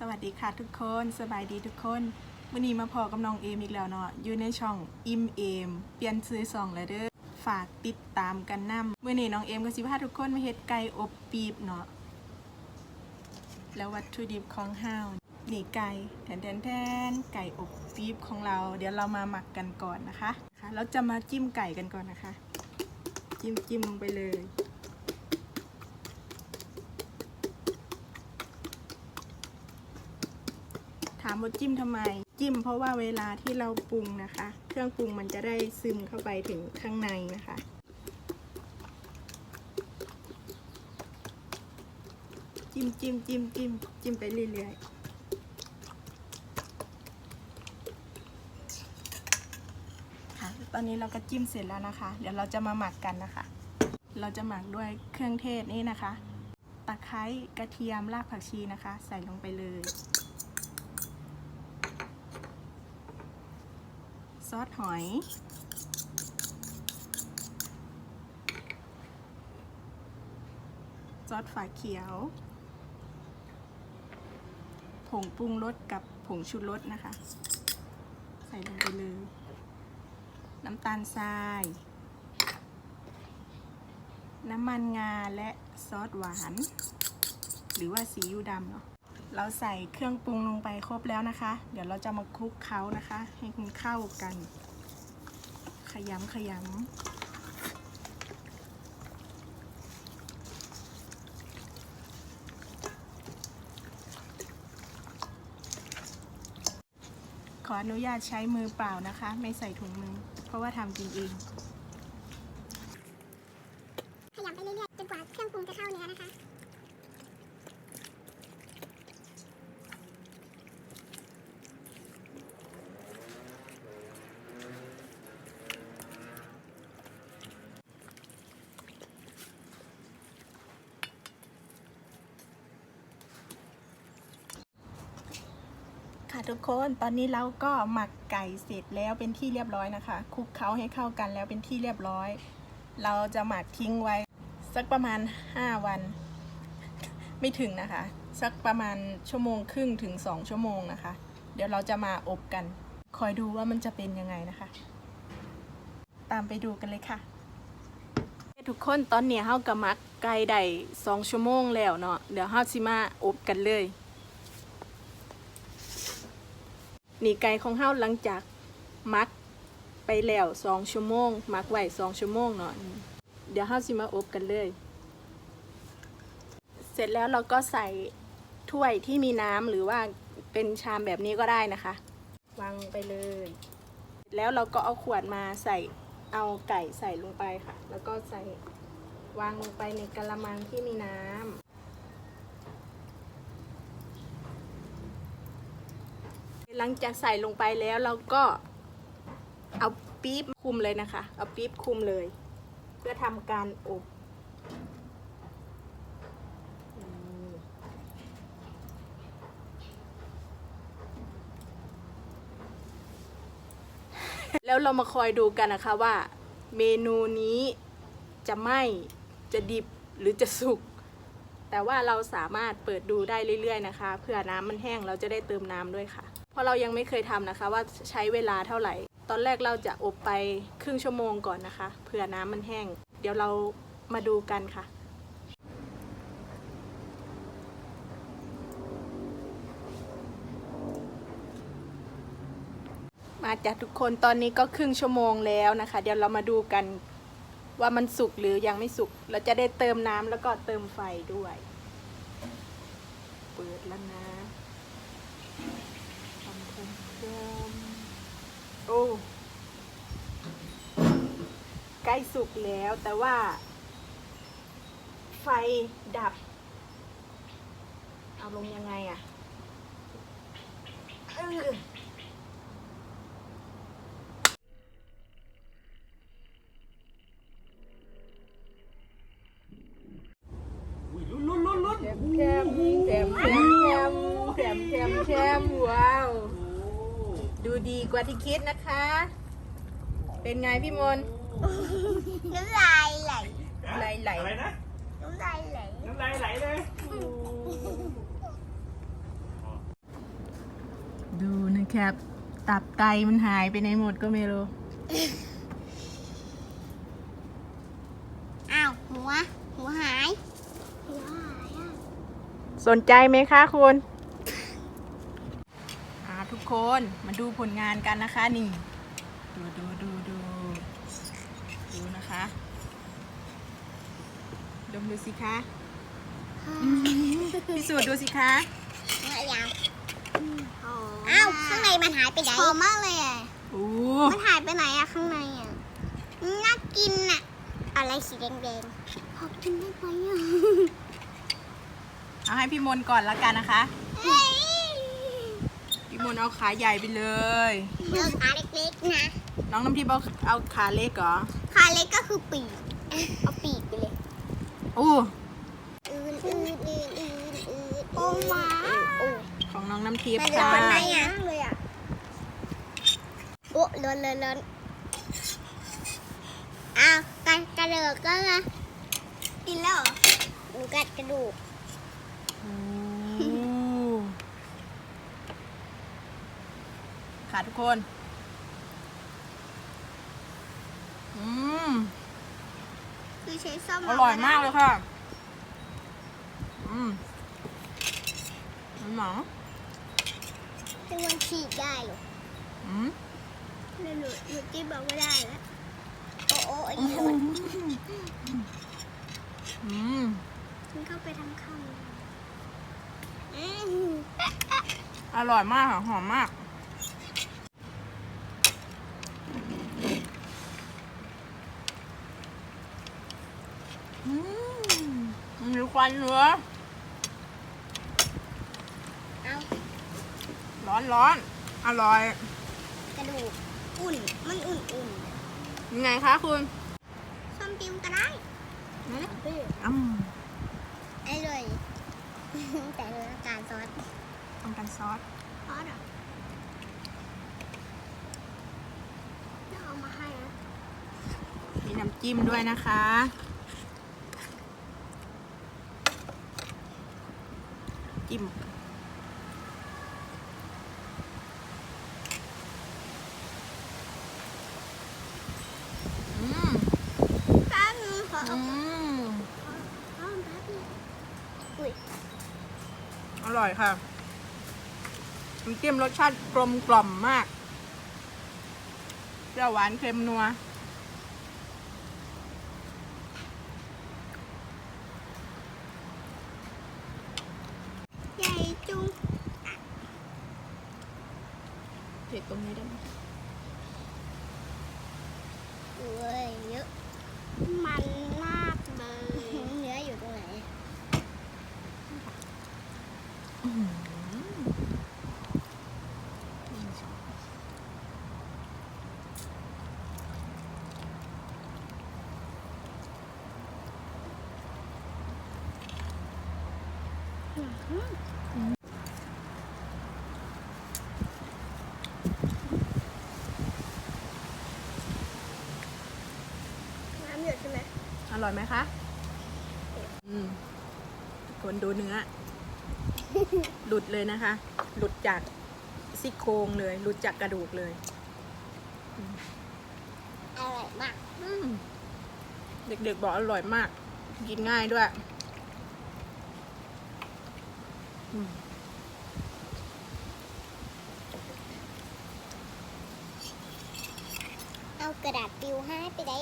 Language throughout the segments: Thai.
สวัสดีค่ะทุกคนสบายดีทุกคนวันนี้มาพอกับน้องเอมอีกแล้วเนาะอยู่ในช่องอิมเอมเปลี่ยนซื้อซองแล้วเด้อฝากติดตามกันนำเมื่อนี้น้องเอมก็สิพาทุกคนมาเฮ็ดไก่อบปีบเนาะแล้ววัตถุดิบของห้าวนี่ไก่แทนแทนแทนไก่อบปีบของเรา เดี๋ยวเรามาหมักกันก่อนนะคะค่ะเราจะมาจิ้มไก่กันก่อนนะคะ จิ้มจิ้มลงไปเลยามว่าจิ้มทำไม จิ้มเพราะว่าเวลาที่เราปรุงนะคะ เครื่องปรุงมันจะได้ซึมเข้าไปถึงข้างในนะคะจิ้มจิ้มจิ้มจิ้มจิ้มไปเรื่อยๆค่ะตอนนี้เราก็จิ้มเสร็จแล้วนะคะ เดี๋ยวเราจะมาหมักกันนะคะ เราจะหมักด้วยเครื่องเทศนี่นะคะ ตะไคร้ กระเทียม รากผักชีนะคะ ใส่ลงไปเลย ซอสหอย ซอสฝาเขียว ผงปรุงรสกับผงชูรสนะคะ ใส่ลงไปเลย น้ำตาลทราย น้ำมันงาและซอสหวาน หรือว่าซีอิ๊วดำเนาะ เราใส่เครื่องปรุงลงไปครบแล้วนะคะ เดี๋ยวเราจะมาคลุกเคล้านะคะ ให้มันเข้ากัน ขยำขยำขออนุญาตใช้มือเปล่านะคะ ไม่ใส่ถุงมือ เพราะว่าทำกินเอง ขยำไปเรื่อยๆจนกว่าเครื่องปรุงจะเข้าเนื้อนะคะ ค่ะ ทุกคนตอนนี้เราก็หมักไก่เสร็จแล้วเป็นที่เรียบร้อยนะคะคลุกเคล้าให้เข้ากันแล้วเป็นที่เรียบร้อย เราจะหมักทิ้งไว้ สักประมาณ 5 วัน ไม่ถึงนะคะ สักประมาณชั่วโมงครึ่งถึง 2 ชั่วโมงนะคะ เดี๋ยวเราจะมาอบกัน คอยดูว่ามันจะเป็นยังไงนะคะ ตามไปดูกันเลยค่ะทุกคนตอนนี้เฮากับมักไก่ได้2ชั่วโมงแล้วเนาะเดี๋ยวเฮาสิมาอบกันเลย นี่ไก่ของเฮาหลังจากมักไปแล้วสองชั่วโมงมักไว้สองชั่วโมงเนาะเดี๋ยวเฮาสิมาอบกันเลย เสร็จแล้วเราก็ใส่ถ้วยที่มีน้ำหรือว่าเป็นชามแบบนี้ก็ได้นะคะ วางลงไปเลย แล้วเราก็เอาขวดมาใส่เอาไก่ใส่ลงไปค่ะ แล้วก็ใส่วางลงไปในกระมังที่มีน้ หลังจากใส่ลงไปแล้วเราก็เอาปี๊บคุมเลยนะคะ เอาปี๊บคุมเลย เพื่อทำการอบแล้วเรามาคอยดูกันนะคะว่า เมนูนี้จะไหม้จะดิบหรือจะสุก แต่ว่าเราสามารถเปิดดูได้เรื่อยๆนะคะเพื่อน้ำมันแห้งเราจะได้เติมน้ำด้วยค่ะ ราะเรายังไม่เคยทำนะคะ ว่าใช้เวลาเท่าไหร่ ตอนแรกเราจะอบไปครึ่งชั่วโมงก่อนนะคะเพื่อน้ำมันแห้ง เดี๋ยวเรามาดูกันค่ะมาจากทุกคนตอนนี้ก็ครึ่งชั่วโมงแล้วนะคะ เดี๋ยวเรามาดูกันว่ามันสุกหรือยังไม่สุกเราจะได้เติมน้ำแล้วก็เติมไฟด้วย เปิดแล้วนะทำคุมเครื่อง โอ้ใกล้สุกแล้วแต่ว่า ไฟดับ เอาลงยังไงอะเออ ว่าที่คิดนะคะ เป็นไงพี่มนต์น้ำลายไหลไหลไหลอะไรนะน้ำลายไหลน้ำลายไหลเลยแคบตับไตมันหายไปในหมดก็ไม่รู้อ้าวหัวหัวหาย หัวหายอะสนใจไหมคะคุณอ่าทุก คนมาดูผลงานกันนะคะนี่ ดูดูดูดูดูนะคะ ดมดูสิคะพิสูจน์ดูสิคะเมื่อยาวอ้าวข้างในมันหายไปไหนหอมมากเลยอะโอ้มันหายไปไหนอะข้างในอะน่ากินอะอะไรสีแดงๆพอกินได้ไหมอะเอาให้พี่มนต์ก่อนแล้วกันนะคะเฮ้ย พี่มนต์เอาขาใหญ่ไปเลยเลือกขาเล็กๆนะ น้องน้ำทิพย์เอาเอาขาเล็กเหรอ ขาเล็กก็คือปีก เอาปีกไปเลยโอ้อืนอืนอืนอืนอืนโอ้มาโอ้ของน้องน้ำทิพย์มันเหลือค่ะข้างในอะเลยอะโอ้ล้นล้นล้นอ้าวกระกระเดือกก็นะกินแล้วเหรอหนูกัดกระดูกโอ้ ค่ะทุกคน อืม คือใช้ซ่อมอร่อยมากเลยค่ะ อืมมันหนังคือมันฉีกได้เหรออืมหนูหนูหนูจิ้มบอกไม่ได้แล้วโอ้โอ้ไอ้หนูอืมฉันเข้าไปทำข้าวอืมอร่อยมากค่ะหอมมาก อืมมีค วันเนื้อเอาร้อนร้อนอร่อยกระดูกอุ่น มันอุ่นอุ่นยังไงคะคุณๆส้มติมก็ได้อืมอืมอร่อยแต่เรื่องการซอสทำกันซอสซอสเหรอจะเอามาให้นะมีน้ำจิ้มด้วยนะคะ จิ้ม อืมแป๊บนึงขออืเอามเอาแป๊บนึงอุ้ยอร่อยค่ะน้ำจิ้มรสชาติกลมกล่อมมากเปรี้ยวหวานเค็มนัว ใหญ่จุง เผ็ดตรงนี้ได้ไหม เอ้ยเยอะ มันมากเลย เนื้ออยู่ตรงไหน อื้อหือน้ำหยดใช่ไหม อ ร่อยไหมคะอืมคนดูเนื้อ หลุดเลยนะคะ หลุดจากซี่โครงเลย หลุดจากกระดูกเลยอร่อยมาก อืมเด็กๆบอกอร่อยมาก กินง่ายด้วยอืมเอากระดาษปิวให้ไปได้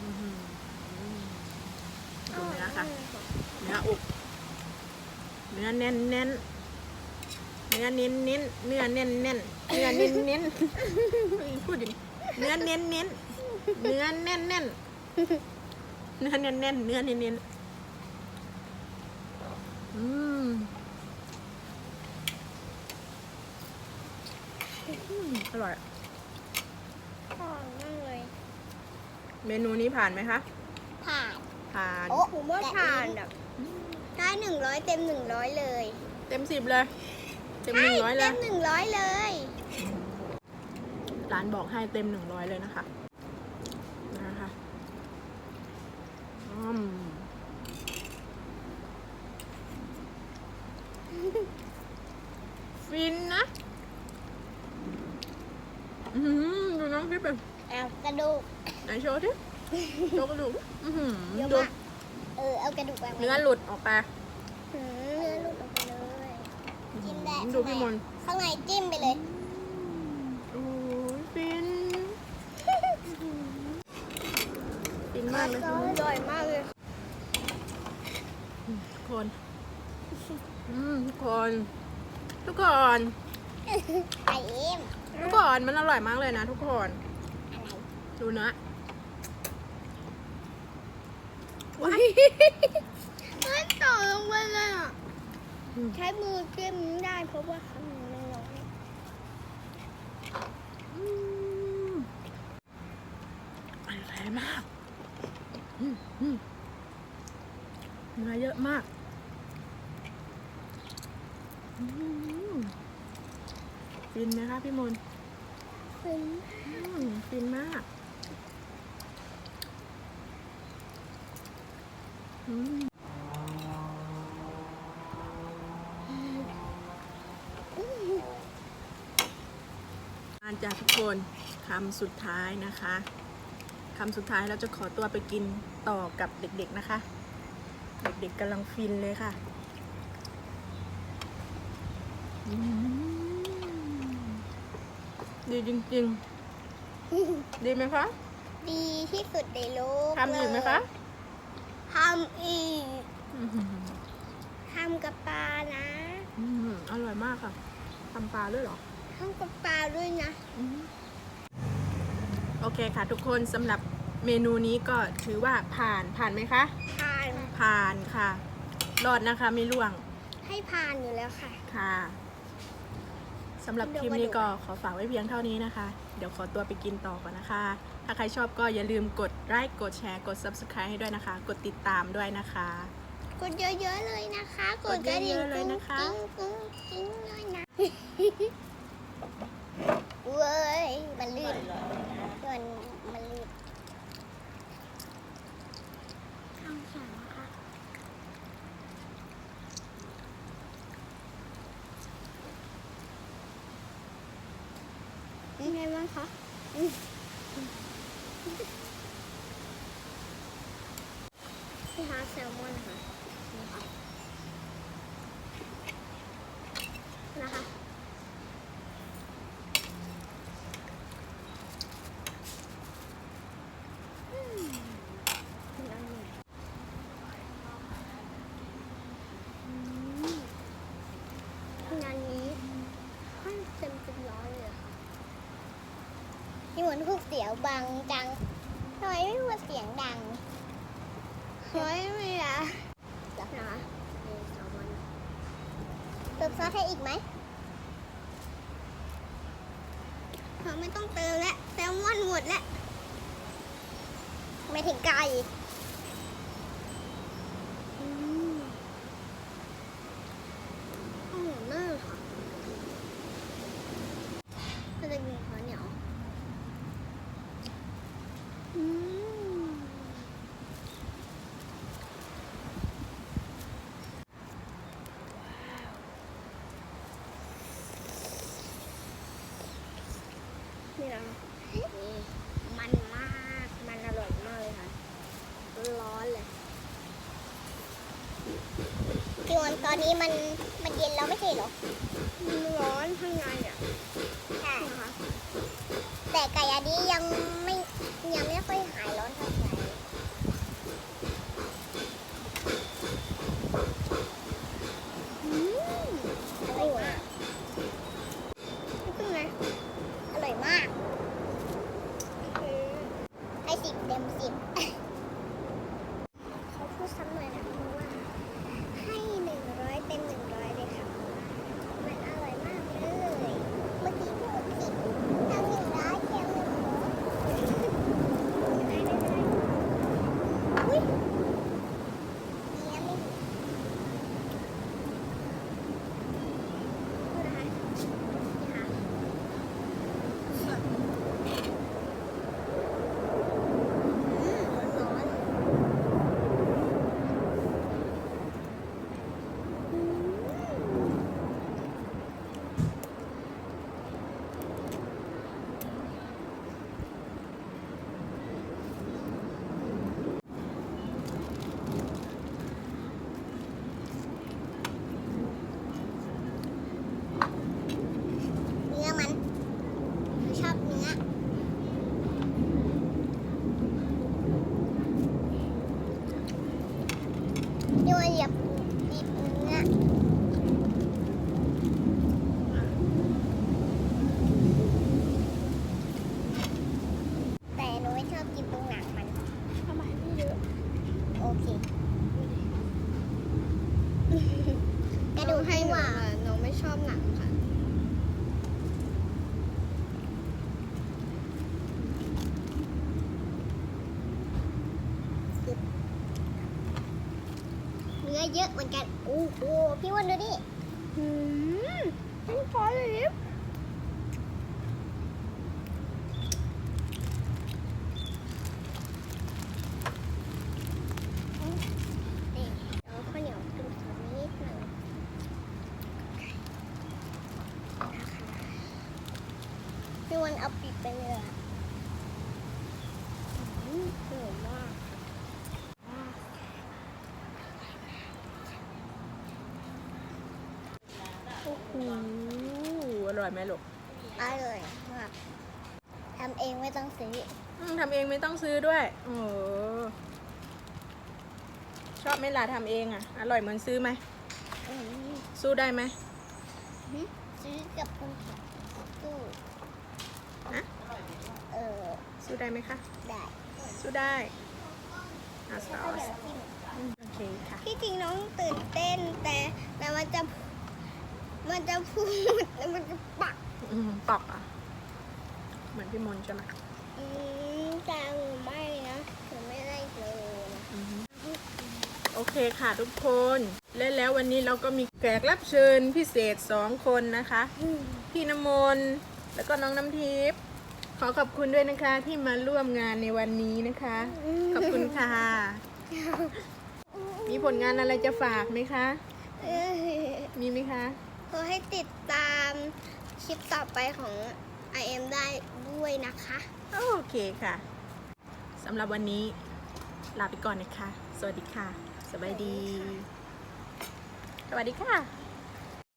อื้อหือดูเนื้อค่ะ เนื้ออกเนื้อแน่นแน่นเนื้อเน้นเน้นเนื้อแน่นแน่นเนื้อเน้นเน้นพูดดิเนื้อเน้นเน้นเนื้อแน่นแน่นเนื้อแน่นแน่นเนื้อเน้นเน้นอืมอืมอร่อยหอมมากเลย เมนูนี้ผ่านไหมคะ ผ่าน ผ่านโอ้ผมว่าผ่านแบบ ได้หนึ่งร้อยเต็มหนึ่งร้อยเลยเต็มสิบเลย เต็มหนึ่งร้อยเลเต็ย มหนึ่งร้อยเลย ร้านบอกให้เต็มหนึ่งร้อยเลยนะคะ นะคะอืมฟินนะ อืมดูน้องคลิป็นแอากระดูก ไหนโชว์ดิโชว์กระดูกอื้ดู ออเอากระดูกวางไว้เนื้อหลุดออกไปหืมเนื้อหลุดออกไปเลยจิ้มได้ดูพี่มนต์ข้างในจิ้มไปเลยโอ้ยฟินฟินมากเลยอร่อยมากเลยทุกคนอืมทุกคนทุกคนไข่เอ็มทุกคนมันอร่อยมากเลยนะทุกคนอะไรดูนะว้าย มันต่อลงไปเลยอะ ใช้มือจิ้มไม่ได้เพราะว่าข้างในมันร้อนอืมอร่อยมากอืมอืมเนื้อเยอะมากอืมฟินไหมคะพี่มนต์เป็นอืมฟินมาก อืมอาจารย์ทุกคนคำสุดท้ายนะคะคำสุดท้ายเราจะขอตัวไปกินต่อกับเด็กๆนะคะ เด็กๆกำลังฟินเลยค่ะอืมดีจริงๆ ดีไหมคะ ดีที่สุดในโลกทำอีกไหมคะ ทำอีกอื้อหือทำกับปลานะอืมอร่อยมากค่ะทำปลาด้วยเหรอทำกับปลาด้วยนะอืมโอเคค่ะทุกคนสำหรับเมนูนี้ก็ถือว่าผ่านผ่านไหมคะ ผ่าน ผ่านค่ะ รอดนะคะไม่ล่วง ให้ผ่านอยู่แล้วค่ะ ค่ะสำหรับคลิปนี้ก็ขอฝากไว้เพียงเท่านี้นะคะ เดี๋ยวขอตัวไปกินต่อก่อนนะคะ ถ้าใครชอบก็อย่าลืมกดไลค์กดแชร์กด subscribe ให้ด้วยนะคะ กดติดตามด้วยนะคะ กดเยอะๆเลยนะคะกกดดกระดิ่งเยอะๆเลยนะคะกิ้งกิ้งกิ้งด้วยนะ เว้ย มันลื่นมันมันลื่นข้างสามค่ะยังไงบ้างคะอืมพี่ฮาร์ดแซลมอนค่ะนี่ค่ะนะคะ อืมมันอร่อยอืมงานนี้ให้เต็มเป็นร้อยเลยอะค่ะนี่เหมือนพวกเสียวบางจังทำไมไม่พูดเสียงดังเฮ้ยไม่อะจับนะเติมซอสให้อีกไหมเราไม่ต้องเติมแล้วแซลมอนหมดแล้วไม่ถึงไก่อืมอร่อยมากค่ะก็จะมีข้าวเหนียวอืมนี่นะนี่มันมาก มันอร่อยมากเลยค่ะ ร้อนเลยพี่วันต อนนี้มันมันเย็นแล้วไม่ใช่เหรอมันร้อนข้างในอะใช่ค่ะแต่ไก่อันนี้ยังไม่ยังไม่ค่อยหายร้อนเท่าไหร่อืมอร่อยมากนี่เป็นไงอร่อยมากอืมให้สิบเต็มสิบ เขาพูดซ้ำหน่อยนะเพราะว่าให้หนึ่งร้อยเต็มหนึ่งร้อยเลยค่ะมันอร่อยมากเลย เมื่อกี้พูดผิดทำหนึ่งร้อยเต็มหนึ่งร้อยไม่เป็นไรอุ้ยดีนะไม่ผิดพูดนะคะนี่ค่ะอืม มาเหยียบดิบเนื้อแต่หนูไม่ชอบกินตรงหนังมัน ทำไมไม่เยอะ โอเค กระดูกให้หวาน น้องไม่ชอบหนังค่ะ เนื้อเยอะเหมือนกัน โอ้ พี่วันดูดิ อืมไม่พอเลยลิฟ นี่เอาข้าวเหนียวจุ่มสักนิดหนึ่งพี่วันเอาปิดไปเลยอะอืมสวยมาก โอ้โหอ ร่อยไหมลูกอร่อยมากทำเองไม่ต้องซื้ออืมทำเองไม่ต้องซื้อด้วยโอ้โหชอบไหมล่ะทำเองอะ อร่อยเหมือนซื้อไหม อืมสู้ได้ไหมซื้อกับคนแข็งตู้ฮะ เออสู้ได้ไหมคะ ได้สู้ได้อาซอข้าวเหนีสยวจิ้มโอเคค่ะ ที่จริงน้องตื่นเต้นแต่แต่มันจะ มันจะพูดแล้วมันจะปักอืมปอกอะ เหมือนพี่มนต์ใช่ไหมอืมแต่หนูไม่นะหนูไม่ได้เลยนะอืมโอเคค่ะทุกคน และแล้ววันนี้เราก็มีแขกรับเชิญพิเศษสองคนนะคะพี่น้ำมนต์แล้วก็น้องน้ำทิพย์ขอขอบคุณด้วยนะคะที่มาร่วมงานในวันนี้นะคะ ขอบคุณค่ะ มีผลงานอะไรจะฝากไหมคะ เออมีไหมคะ ขอให้ติดตามคลิปต่อไปของ I am ได้ด้วยนะคะ โอเคค่ะสำหรับวันนี้ลาไปก่อนนะคะ สวัสดีค่ะ สบายดี สวัสดีค่ะ